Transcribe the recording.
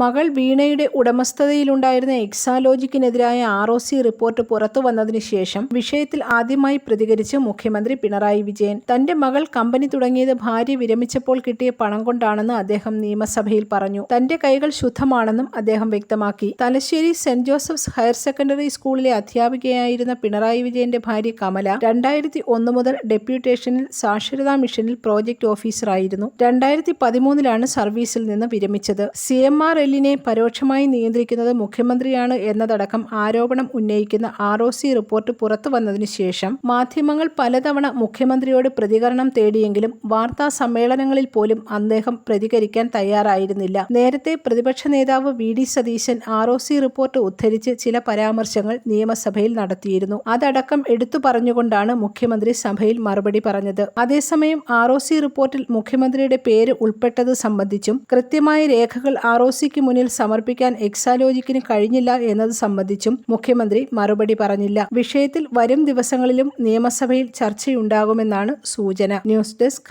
മകൾ വീണയുടെ ഉടമസ്ഥതയിലുണ്ടായിരുന്ന എക്സാലോജിക്കിനെതിരായ ആർ ഒ സി റിപ്പോർട്ട് പുറത്തു വന്നതിന് ശേഷം വിഷയത്തിൽ ആദ്യമായി പ്രതികരിച്ച് മുഖ്യമന്ത്രി പിണറായി വിജയൻ തന്റെ മകൾ കമ്പനി തുടങ്ങിയത് ഭാര്യ വിരമിച്ചപ്പോൾ കിട്ടിയ പണം കൊണ്ടാണെന്ന് അദ്ദേഹം നിയമസഭയിൽ പറഞ്ഞു. തന്റെ കൈകൾ ശുദ്ധമാണെന്നും അദ്ദേഹം വ്യക്തമാക്കി. Thalassery Saint Joseph's Higher Secondary സ്കൂളിലെ അധ്യാപികയായിരുന്ന പിണറായി വിജയന്റെ ഭാര്യ കമല രണ്ടായിരത്തി ഒന്ന് മുതൽ ഡെപ്യൂട്ടേഷനിൽ സാക്ഷരതാ മിഷനിൽ പ്രോജക്ട് ഓഫീസറായിരുന്നു. രണ്ടായിരത്തി പതിമൂന്നിലാണ് സർവീസിൽ നിന്ന് വിരമിച്ചത്. സി എം ആർ എല്ലിനെ പരോക്ഷമായി നിയന്ത്രിക്കുന്നത് മുഖ്യമന്ത്രിയാണ് എന്നതടക്കം ആരോപണം ഉന്നയിക്കുന്ന ആർ ഒ സി റിപ്പോർട്ട് പുറത്തു വന്നതിനു ശേഷം മാധ്യമങ്ങൾ പലതവണ മുഖ്യമന്ത്രിയോട് പ്രതികരണം തേടിയെങ്കിലും വാർത്താ സമ്മേളനങ്ങളിൽ പോലും അദ്ദേഹം പ്രതികരിക്കാൻ തയ്യാറായിരുന്നില്ല. നേരത്തെ പ്രതിപക്ഷ നേതാവ് V D Satheesan R O C report ഉദ്ധരിച്ച് ചില പരാമർശങ്ങൾ നിയമസഭയിൽ നടത്തിയിരുന്നു. അതടക്കം എടുത്തു പറഞ്ഞുകൊണ്ടാണ് മുഖ്യമന്ത്രി സഭയിൽ മറുപടി പറഞ്ഞത്. അതേസമയം ആർ ഒ സി റിപ്പോർട്ടിൽ മുഖ്യമന്ത്രിയുടെ പേര് ഉൾപ്പെട്ടത് സംബന്ധിച്ചും കൃത്യമായ രേഖകൾ ആർ ഒ സിക്ക് മുന്നിൽ സമർപ്പിക്കാൻ എക്സാലോജിക്കിന് കഴിഞ്ഞില്ല എന്നത് സംബന്ധിച്ചും മുഖ്യമന്ത്രി മറുപടി പറഞ്ഞില്ല. വിഷയത്തിൽ വരും ദിവസങ്ങളിലും നിയമസഭയിൽ ചർച്ചയുണ്ടാകുമെന്നാണ് സൂചന. News desk